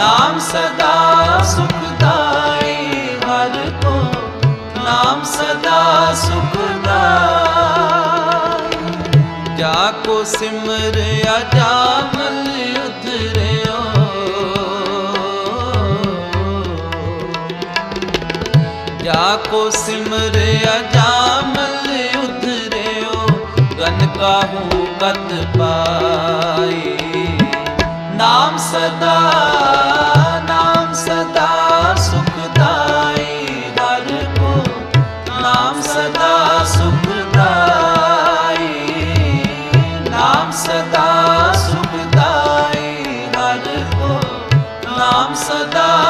ਨਾਮ ਸਦਾ ਸੁਖਦਾਈ ਹਰ ਕੋ। ਨਾਮ ਸਦਾ ਸੁਖਦਾਈ। ਜਾ ਕੋ ਸਿਮਰ ਅਜਾਮਲ ਉਤਰਿਓ। ਜਾ ਕੋ ਸਿਮਰ ਅਜਾਮਲ ਉਤਰਿਓ। ਗਨ ਕਾਹੂ ਕਤ ਪਾਈ। ਨਾਮ ਸਦਾ ਨਾਮ ਸਦਾ ਸੁਖਦਾਈ ਹਰ ਕੋ ਨਾਮ ਸਦਾ